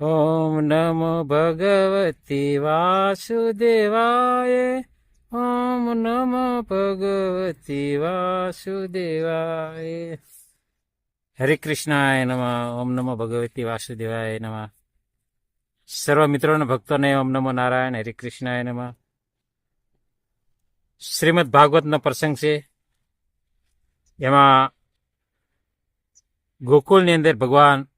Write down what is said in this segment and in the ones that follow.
ઓમ નમો ભગવતી વાસુદેવાય. ઓમ નમો ભગવતી વાસુદેવાય. હરે કૃષ્ણાય નમા. ઓમ નમો ભગવતી વાસુદેવાય નમા. સર્વ મિત્રોને ભક્તોને ઓમ નમો નારાયણ, હરે કૃષ્ણાય નમઃ. શ્રીમદ ભાગવતનો પ્રસંગ છે. એમાં ગોકુળની અંદર ભગવાન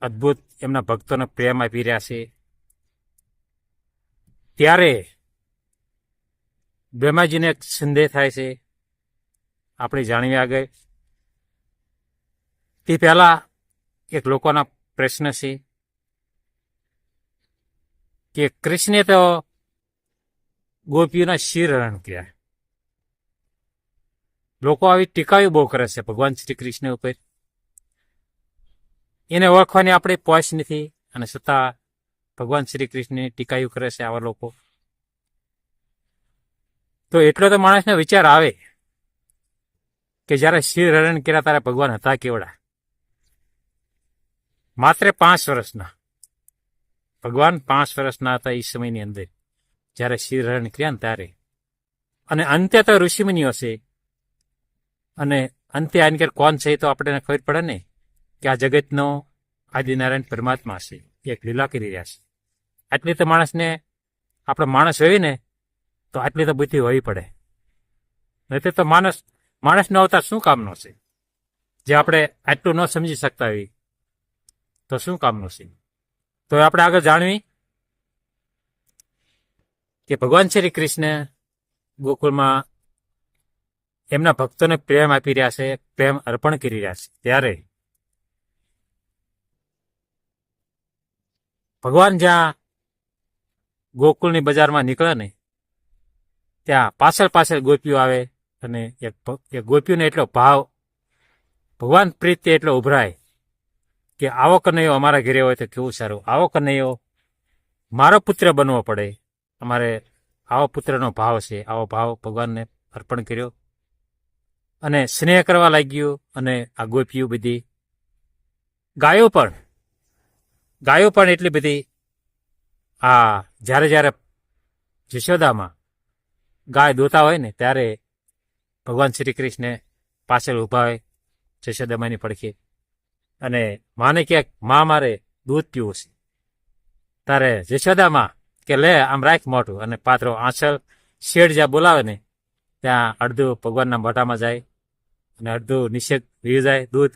અદ્ભુત એમના ભક્તોને પ્રેમ આપી રહ્યા છે. ત્યારે બ્રહ્માજીને એક સંદેહ થાય છે. આપણે જાણવી આગળ. તે પહેલા એક લોકોના પ્રશ્ન છે કે કૃષ્ણે તો ગોપીઓના શિર હરણ કર્યા. લોકો આવી ટીકાઓ બહુ કરે છે ભગવાન શ્રી કૃષ્ણ ઉપર. એને ઓળખવાની આપણે પોશ નથી અને છતાં ભગવાન શ્રી કૃષ્ણની ટીકાયું કરે છે આવા લોકો. તો એટલો તો માણસને વિચાર આવે કે જ્યારે શિર હરણ કર્યા ત્યારે ભગવાન હતા કેવડા? માત્ર પાંચ વર્ષના. ભગવાન પાંચ વર્ષના હતા એ સમયની અંદર, જ્યારે શિર હરણ કર્યા ને ત્યારે. અને અંતે તો ઋષિમુનિઓ છે. અને અંતે આની કોણ છે એ તો આપણને ખબર પડે ને? કે આ જગતનો આદિનારાયણ પરમાત્મા છે એક લીલા કરી રહ્યા છે. આટલી તો માણસને, આપણે માણસ હોય ને, તો આટલી તો બુદ્ધિ હોવી પડે. નહીં તો માણસ, માણસનો અવતાર શું કામનો છે? જે આપણે આટલું ન સમજી શકતા હોય, તો શું કામનું છે? તો આપણે આગળ જાણવી કે ભગવાન શ્રી કૃષ્ણ ગોકુળમાં એમના ભક્તોને પ્રેમ આપી રહ્યા છે, પ્રેમ અર્પણ કરી રહ્યા છે. ત્યારે ભગવાન જ્યાં ગોકુળની બજારમાં નીકળે ને, ત્યાં પાછળ પાછળ ગોપીઓ આવે અને એક ભ- ગોપીઓને એટલો ભાવ, ભગવાન પ્રીતે એટલો ઉભરાય કે આવો કનૈયો અમારા ઘેરે હોય તો કેવું સારું. આવો કનૈયો મારો પુત્ર બનવો પડે. અમારે આવો પુત્રનો ભાવ છે. આવો ભાવ ભગવાનને અર્પણ કર્યો. અને સ્નેહ કરવા લાગ્યું અને આ ગોપીઓ બધી ગાયો પણ ગાયો પણ એટલી બધી આ જ્યારે જ્યારે જશોદામાં ગાય દોતા હોય ને, ત્યારે ભગવાન શ્રી કૃષ્ણ પાછળ ઊભા હોય જશોદામાની પડખે. અને માને ક્યાંક મા મારે દૂધ પીવું છે. તારે જશોદામાં કે લે આમ રાખ મોટું અને પાત્રો આંચલ શેડ જ્યાં બોલાવે ને, ત્યાં અડધું ભગવાનના મોઢામાં જાય અને અડધું નિષેધ વી જાય દૂધ.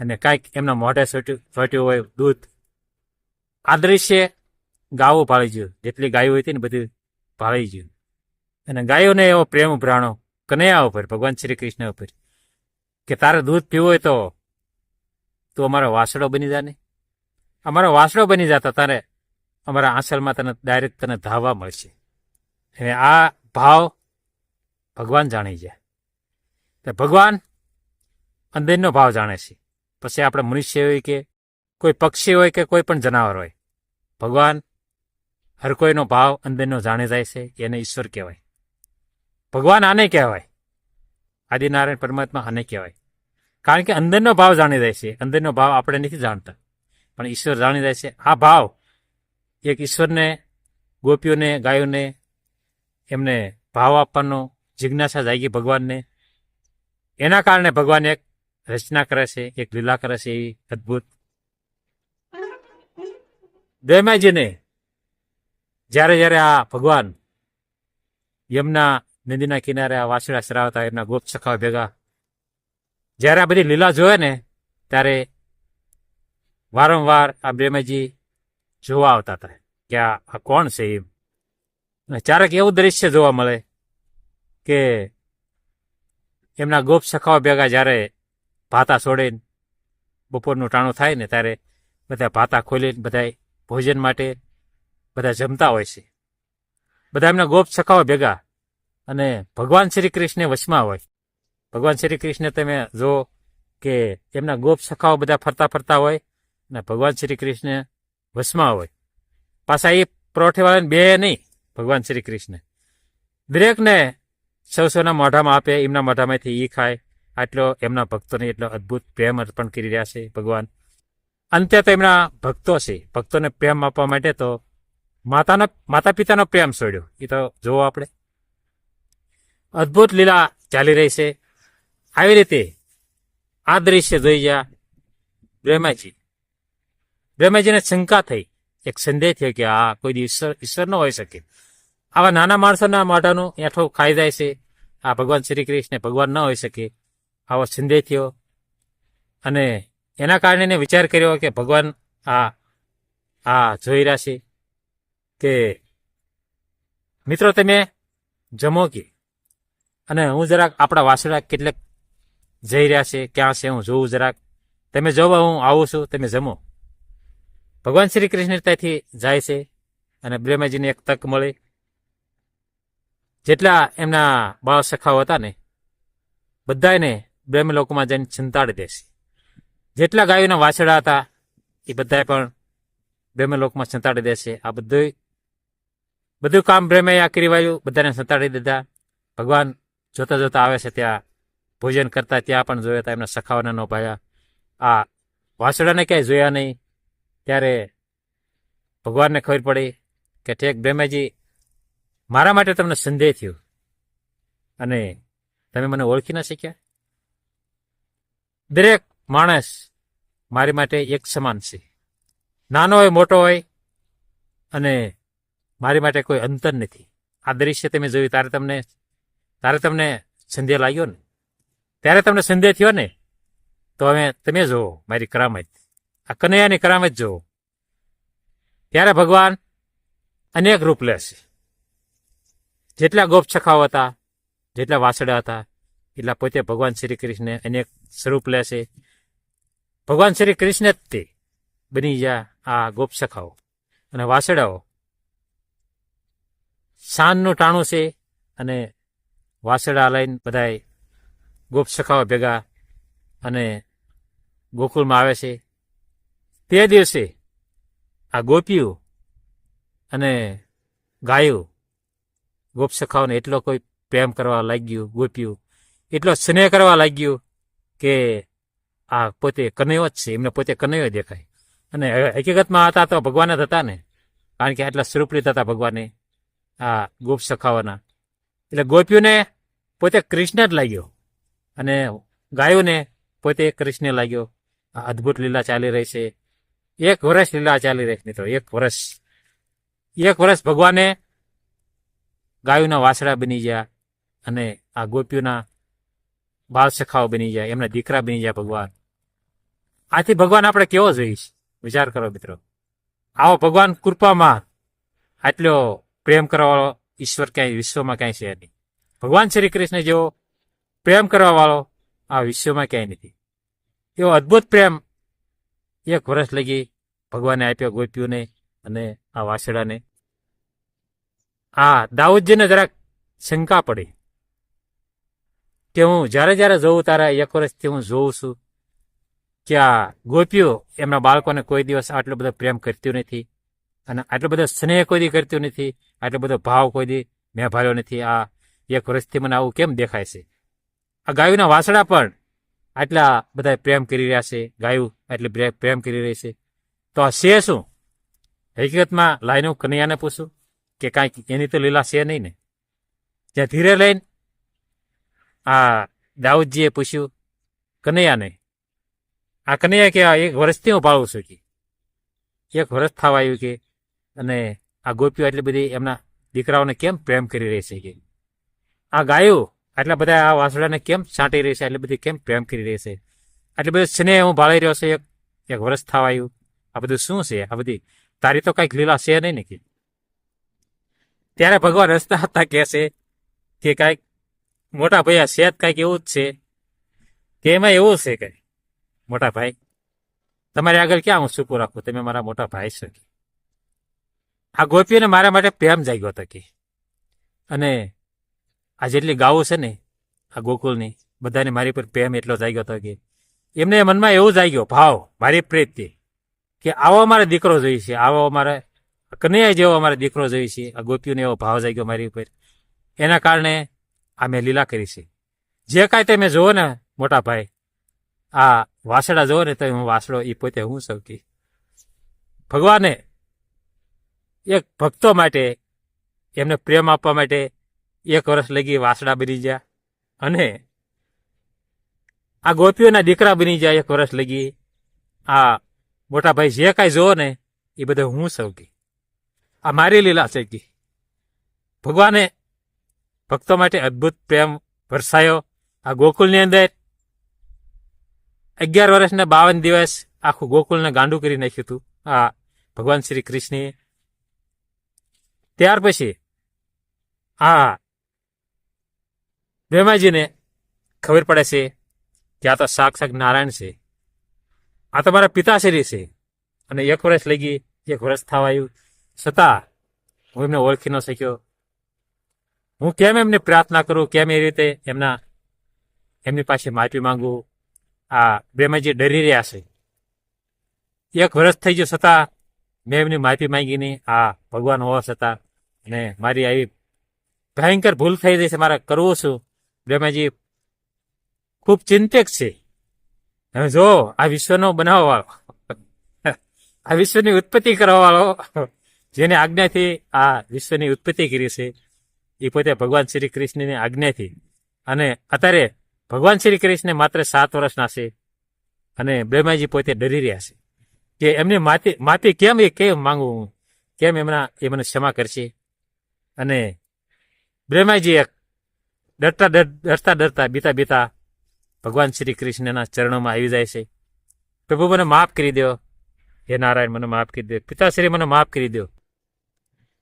અને કાંઈક એમના મોઢે સોટ્યું સોટ્યું હોય દૂધ. આ દ્રશ્ય ગાવો ભાળી ગયો. જેટલી ગાયો હતી ને બધી ભાળી ગયું. અને ગાયોને એવો પ્રેમ ઉભરાણો કનૈયા ઉપર, ભગવાન શ્રી કૃષ્ણ ઉપર કે તારે દૂધ પીવું હોય તો તું અમારો વાસડો બની જા ને. અમારો વાસડો બની જતા તારે અમારા આંચલમાં તને ડાયરેક્ટ તને ધાવવા મળશે. અને આ ભાવ ભગવાન જાણી જાય તો ભગવાન અંદરનો ભાવ જાણે છે. પછી આપણે મનુષ્ય હોય કે કોઈ પક્ષી હોય કે કોઈ પણ જનાવર હોય. ભગવાન હર કોઈનો ભાવ અંદરનો જાણી જાય છે, એને ઈશ્વર કહેવાય. ભગવાન આને કહેવાય. આદિનારાયણ પરમાત્મા આને કહેવાય. કારણ કે અંદરનો ભાવ જાણી જાય છે, અંદરનો ભાવ આપણે નથી જાણતા. પણ ઈશ્વર જાણી જાય છે. આ ભાવ એક ઈશ્વરને, ગોપીઓને, ગાયોને, એમને ભાવ આપવાનો જિજ્ઞાસા જાગી ભગવાનને. એના કારણે ભગવાન એક રચના કરે છે, એક લીલા કરે છે, એવી અદ્ભુત દયમાજીને જ્યારે જ્યારે આ ભગવાન યમના નદીના કિનારે આ વાસડા સરાવતા એમના ગોપ સખા ભેગા. જ્યારે આ બધી લીલા જોવે ને, ત્યારે વારંવાર આ બ્રહ્માજી જોવા આવતા હતા કે આ કોણ છે એમ. ચારક એવું દ્રશ્ય જોવા મળે કે એમના ગોપ સખાઓ ભેગા જ્યારે ભાતા છોડીને બપોરનું ટાણું થાય ને, ત્યારે બધા ભાતા ખોલીને બધા ભોજન માટે બધા જમતા હોય છે. બધા એમના ગોપ સખાઓ ભેગા અને ભગવાન શ્રી કૃષ્ણ વશમાં હોય. ભગવાન શ્રી કૃષ્ણ તમે જો કે એમના ગોપ સખાઓ બધા ફરતા ફરતા હોય અને ભગવાન શ્રી કૃષ્ણ વશમાં હોય. પાછા એ પરોઠેવાળાને બે નહીં, ભગવાન શ્રી કૃષ્ણ દરેકને સૌ સૌના મોઢામાં આપે, એમના મોઢામાંથી એ ખાય. આટલો એમના ભક્તોને એટલો અદ્ભુત પ્રેમ અર્પણ કરી રહ્યા છે ભગવાન. અંતે એમના ભક્તો છે. ભક્તોને પ્રેમ આપવા માટે તો માતાના માતા પિતાનો પ્રેમ છોડ્યો એ તો જોવો આપણે. અદ્ભુત લીલા ચાલી રહી છે. આવી રીતે આ દ્રશ્ય જોઈ ગયા બ્રહ્માજી. બ્રહ્માજીને શંકા થઈ. એક સંદેહ થયો કે આ કોઈ ઈશ્વર ઈશ્વર ન હોઈ શકે. આવા નાના માણસોના માઢાનું એઠો ખાઈ જાય છે. આ ભગવાન શ્રી કૃષ્ણ ભગવાન ન હોઈ શકે. આવો સંદેહ થયો. અને એના કારણે એને વિચાર કર્યો કે ભગવાન આ આ જોઈ રહ્યા છે કે, મિત્રો, તમે જમો કે? અને હું જરાક આપણા વાસુડા કેટલેક જઈ રહ્યા છે, ક્યાં છે, હું જોઉં જરાક. તમે જોવા હું આવું છું, તમે જમો. ભગવાન શ્રી કૃષ્ણ ત્યાંથી જાય છે અને બ્રહ્માજીને એક તક મળી. જેટલા એમના બાળ સખાઓ હતા ને બધાને બ્રહ્મલોકમાં જઈને ચિંતાડી દેશે જેટલા ગાયોના વાછડા હતા, એ બધાએ પણ બ્રહ્મલોકમાં સંતાડી દેશે આ બધું બધું કામ બ્રહ્મે આ કરી વાળ્યું, બધાને સંતાડી દીધા. ભગવાન જોતા જોતા આવે છે ત્યાં, ભોજન કરતા ત્યાં પણ જોયા હતા, એમના સખાવાના નો ભાયા આ વાછડાને ક્યાંય જોયા નહીં. ત્યારે ભગવાનને ખબર પડી કે ઠેક બ્રહ્માજી, મારા માટે તમને સંદેહ થયો. અને તમે મને ઓળખી ના શક્યા? દરેક માણસ મારી માટે એક સમાન છે. નાનો હોય, મોટો હોય, અને મારી માટે કોઈ અંતર નથી. આ દ્રશ્ય તમે જોયું ત્યારે તમને ત્યારે તમને સંદેહ લાગ્યો ને? ત્યારે તમને સંદેહ થયો ને? તો હવે તમે જુઓ, મારી કરામત. આ કનૈયાની કરામત જુઓ. ત્યારે ભગવાન અનેક રૂપ લેશે જેટલા ગોપ છખાઓ હતા, જેટલા વાસડા હતા, એટલા પોતે ભગવાન શ્રી કૃષ્ણને અનેક સ્વરૂપ લેશે ભગવાન શ્રી કૃષ્ણ જ તે બની ગયા આ ગોપસખાઓ અને વાસડાઓ. સાંજનું ટાણું છે અને વાસડા લઈને બધાએ ગોપસખાઓ ભેગા અને ગોકુળમાં આવે છે. તે દિવસે આ ગોપીઓ અને ગાયો ગોપસખાઓને એટલો કોઈ પ્રેમ કરવા લાગ્યું, ગોપીઓ, એટલો સ્નેહ કરવા લાગ્યું કે આ પોતે કનૈયો જ છે, એમને પોતે કનૈયો દેખાય. અને હકીકતમાં હતા તો ભગવાન જ હતા ને. કારણ કે આટલા સ્વરૂપરીત હતા ભગવાને, આ ગોપ સખાવાના. એટલે ગોપીઓને પોતે કૃષ્ણ જ લાગ્યો. અને ગાયોને પોતે કૃષ્ણ લાગ્યો. આ અદ્ભુત લીલા ચાલી રહી છે. એક વર્ષ લીલા ચાલી રહી છે મિત્રો, એક વર્ષ. એક વર્ષ ભગવાને ગાયોના વાસડા બની ગયા અને આ ગોપીઓના બાલ સખાઓ બની જાય એમના દીકરા બની જાય ભગવાન. આથી ભગવાન આપણે કેવો જોઈશ? વિચાર કરો મિત્રો. આવો ભગવાન કૃપામાં આટલો પ્રેમ કરવાવાળો ઈશ્વર ક્યાંય વિશ્વમાં ક્યાંય છે નહીં. ભગવાન શ્રી કૃષ્ણ જેવો પ્રેમ કરવાવાળો આ વિશ્વમાં ક્યાંય નથી. એવો અદ્ભુત પ્રેમ એક વર્ષ લગી ભગવાને આપ્યો ગોપીઓને અને આ વાસડાને આ દાઉદજીને જરાક શંકા પડી કે હું જ્યારે જ્યારે જોઉં તારા એક વર્ષથી હું જોઉં છું. કે આ ગોપીઓ એમના બાળકોને કોઈ દિવસ આટલો બધો પ્રેમ કરતું નથી અને આટલો બધો સ્નેહ કોઈ દી કરતું નથી, આટલો બધો ભાવ કોઈ દી મેં ભાર્યો નથી. આ એક વર્ષથી મને આવું કેમ દેખાય છે? આ ગાયુના વાસડા પણ આટલા બધા પ્રેમ કરી રહ્યા છે, ગાયું એટલે પ્રેમ કરી રહી છે. તો આ છે શું? હકીકતમાં લાઈનો કનૈયાને પૂછું કે કાંઈક એની તો લીલા છે નહીં ને? જ્યાં ધીરે લઈને આ દાઉદજીએ પૂછ્યું, કનૈયાને આ કનૈયા કે આ એક વર્ષથી હું પાળું છું કે. એક વર્ષ થવા આવ્યું કે અને આ ગોપીઓ એટલી બધી એમના દીકરાઓને કેમ પ્રેમ કરી રહી છે કે? આ ગાયો આટલા બધા આ વાસડાને કેમ છાંટી રહી છે? આટલી બધી કેમ પ્રેમ કરી રહી છે? આટલી બધી સ્નેહ હું ભાળી રહ્યો છે એક એક વર્ષ થવા આવ્યું. આ બધું શું છે? આ બધી તારી તો કાંઈક લીલા છે નહીં ને કે? ત્યારે ભગવાન રસ્તા હતા કહે છે કે કાંઈક મોટા આ શેત કાંઈક એવું જ છે. કે એમાં એવું છે કઈ મોટા ભાઈ તમારે આગળ ક્યાં હું ચૂકું રાખું? તમે મારા મોટા ભાઈ છો આ ગોપીઓને મારા માટે પ્રેમ જાગ્યો હતો કે? અને આ જેટલી ગાવો છે ને, આ ગોકુલની, બધાને મારી પર પ્રેમ એટલો જાગ્યો હતો કે? એમને મનમાં એવું જાગ્યો, ભાવ, મારી પ્રેતથી કે આવો અમારે દીકરો જોઈએ છે, આવો અમારે કનૈયા જેવો અમારે દીકરો જોઈએ છે. આ ગોપીઓને એવો ભાવ જાગ્યો મારી ઉપર. એના કારણે આ મેં લીલા કરી છે. જે કાંઈ તમે જુઓ ને, મોટા ભાઈ આ વાસડા જો ને તો હું વાસડો એ પોતે હું સૌકી ભગવાને એક ભક્તો માટે, એમને પ્રેમ આપવા માટે એક વર્ષ લગી વાસડા બની ગયા. અને આ ગોપીઓના દીકરા બની જાય એક વર્ષ લગી. આ મોટા ભાઈ જે કાંઈ જોવો ને, એ બધે હું સૌકી આ મારી લીલા છે કી. ભગવાને ભક્તો માટે અદ્ભુત પ્રેમ વરસાયો. આ ગોકુલની અંદર અગિયાર વર્ષના બાવન દિવસ આખું ગોકુલને ગાંડું કરી નાખ્યું હતું. આ ભગવાન શ્રી કૃષ્ણે ત્યાર પછી આ બ્રહ્માજીને ખબર પડે છે કે આ તો સાક્ષાત નારાયણ છે. આ તો મારા પિતાશ્રી છે. અને એક વર્ષ લઈ ગઈ, એક વર્ષ થવા આવ્યું. છતાં હું એમને ઓળખી ન શક્યો. હું કેમ એમને પ્રાર્થના કરું, કેમ એ રીતે એમના, એમની પાસે માફી માંગુ? આ બ્રહ્માજી ડરી રહ્યા છે. એક વર્ષ થઈ ગયું છતાં મેં એમની માફી માંગી નહીં. આ ભગવાન હોવા છતાં અને મારી આવી ભયંકર ભૂલ થઈ રહી છે. મારે કરવું શું બ્રહ્માજી ખૂબ ચિંતક છે. હવે જો આ વિશ્વનો બનાવવા વાળો, આ વિશ્વની ઉત્પત્તિ કરવા વાળો, જેને આજ્ઞાથી આ વિશ્વની ઉત્પત્તિ કરી છે, એ પોતે ભગવાન શ્રી કૃષ્ણની આજ્ઞાથી. અને અત્યારે ભગવાન શ્રી કૃષ્ણ માત્ર સાત વર્ષના છે અને બ્રહ્માજી પોતે ડરી રહ્યા છે કે એમને માફી માફી કેમ એ કેમ માંગુ હું? કેમ એમના એ મને ક્ષમા કરશે? અને બ્રહ્માજી એક ડરતા ડરતા ડરતા બીતા બીતા ભગવાન શ્રી કૃષ્ણના ચરણોમાં આવી જાય છે. પ્રભુ મને માફ કરી દો. હે નારાયણ, મને માફ કરી દો. પિતાશ્રી મને માફ કરી દો.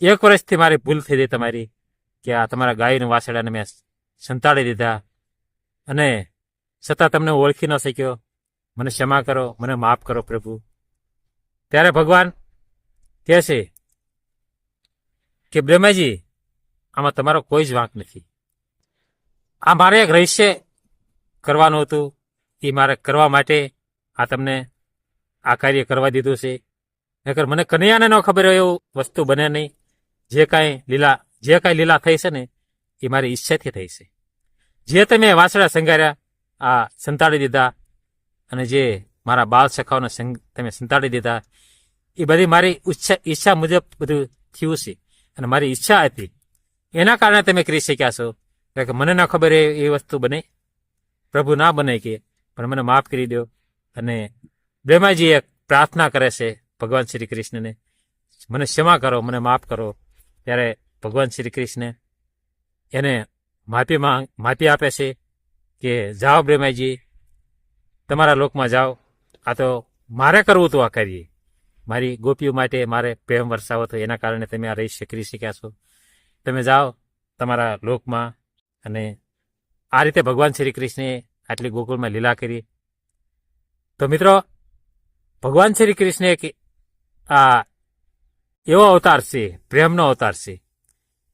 એક વર્ષથી મારી ભૂલ થઈ ગઈ તમારી કે આ તમારા ગાયનું વાસડાને મેં સંતાડી દીધા. અને છતાં તમને ઓળખી ન શક્યો. મને ક્ષમા કરો, મને માફ કરો પ્રભુ. ત્યારે ભગવાન કહે છે કે, બ્રહ્માજી, આમાં તમારો કોઈ જ વાંક નથી. આ મારે એક રહસ્ય કરવાનું હતું. એ મારે કરવા માટે આ તમને આ કાર્ય કરવા દીધું છે. નકર મને કનૈયાને ન ખબર હોય એવું વસ્તુ બને નહીં. જે કાંઈ લીલા, જે કાંઈ લીલા થઈ છે ને, એ મારી ઈચ્છાથી થઈ છે. જે તમે વાસડા સંગાર્યા આ સંતાડી દીધા અને જે મારા બાલ સખાઓને તમે સંતાડી દીધા, એ બધી મારી ઈચ્છા ઈચ્છા મુજબ બધું થયું છે. અને મારી ઈચ્છા હતી. એના કારણે તમે કરી શક્યા છો. કારણ કે મને ના ખબર એ વસ્તુ બને. પ્રભુ ના બને કે, પણ મને માફ કરી દો. અને બ્રહ્માજી એક પ્રાર્થના કરે છે ભગવાન શ્રી કૃષ્ણને. મને ક્ષમા કરો, મને માફ કરો. ત્યારે ભગવાન શ્રી કૃષ્ણ એને માફી માંગ, માફી આપે છે કે જાઓ બ્રહ્માજી, તમારા લોકમાં જાઓ. આ તો મારે કરવું તો આ કરીએ મારી ગોપીઓ માટે મારે પ્રેમ વરસાવો તો એના કારણે તમે આ રહી કરી શક્યા છો. તમે જાઓ તમારા લોકમાં અને આ રીતે ભગવાન શ્રી કૃષ્ણે આટલી ગોકુળમાં લીલા કરી. તો મિત્રો, ભગવાન શ્રી કૃષ્ણ એક આ એવો અવતાર છે, પ્રેમનો અવતાર છે.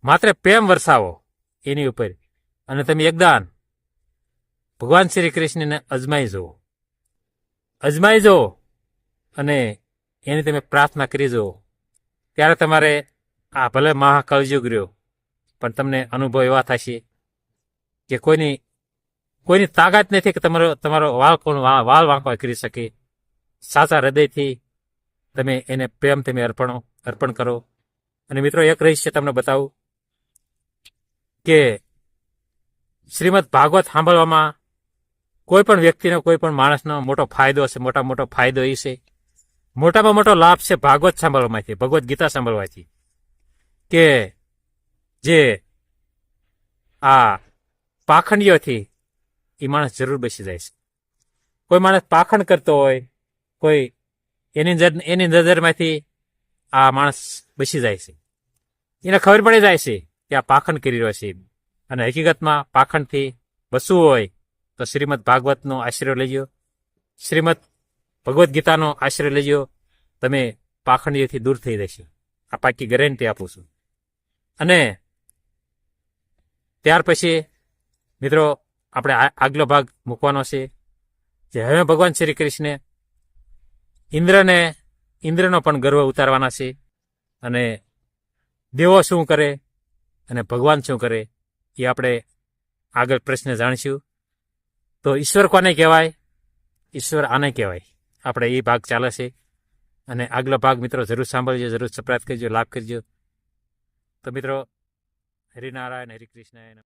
માત્ર પ્રેમ વરસાવો. એની ઉપર. અને તમે એકદાન ભગવાન શ્રી કૃષ્ણને અજમાઈ જુઓ અજમાઈ જુઓ અને એની તમે પ્રાર્થના કરી જુઓ ત્યારે તમારે આ ભલે મહાકળયુગ રહ્યો, પણ તમને અનુભવ એવા થશે કે કોઈની કોઈની તાકાત નથી કે તમારો તમારો વાળ કોણ વા- વાળ વાંકો કરી શકે. સાચા હૃદયથી તમે એને પ્રેમ તમે અર્પણો, અર્પણ કરો. અને મિત્રો, એક રહસ્ય તમને બતાવું. કે શ્રીમદ ભાગવત સાંભળવામાં કોઈ પણ વ્યક્તિનો કોઈ પણ માણસનો મોટો ફાયદો હશે, મોટા મોટો ફાયદો એ છે. મોટામાં મોટો લાભ છે ભાગવત સાંભળવામાંથી, ભગવદ્ ગીતા સાંભળવાથી. કે જે આ પાખંડીઓથી એ માણસ જરૂર બેસી જાય છે. કોઈ માણસ પાખંડ કરતો હોય, કોઈ એની એની નજરમાંથી આ માણસ બેસી જાય છે. એને ખબર પડી જાય છે આ પાખંડ કરી રહ્યો છે. અને હકીકતમાં પાખંડથી બસવું હોય તો શ્રીમદ ભાગવતનો આશ્રય લેજો. શ્રીમદ ભગવદ્ ગીતાનો આશ્રય લેજો. તમે પાખંડીઓથી દૂર થઈ જશો. આ પાકી ગેરંટી આપું છું. અને ત્યાર પછી મિત્રો આપણે આગલો ભાગ મૂકવાનો છે. જે હવે ભગવાન શ્રી કૃષ્ણે ઇન્દ્રને, ઇન્દ્રનો પણ ગર્વ ઉતારવાના છે. અને દેવો શું કરે? અને ભગવાન શું કરે એ આપણે આગળ પ્રશ્ન જાણીશું. તો ઈશ્વર કોને કહેવાય? ઈશ્વર આને કહેવાય. આપણે એ ભાગ ચાલે છે. અને આગલો ભાગ મિત્રો જરૂર સાંભળજો, જરૂર સપ્રાત કરજો, લાભ કરજો. તો મિત્રો, હરિનારાયણ, હરિકૃષ્ણ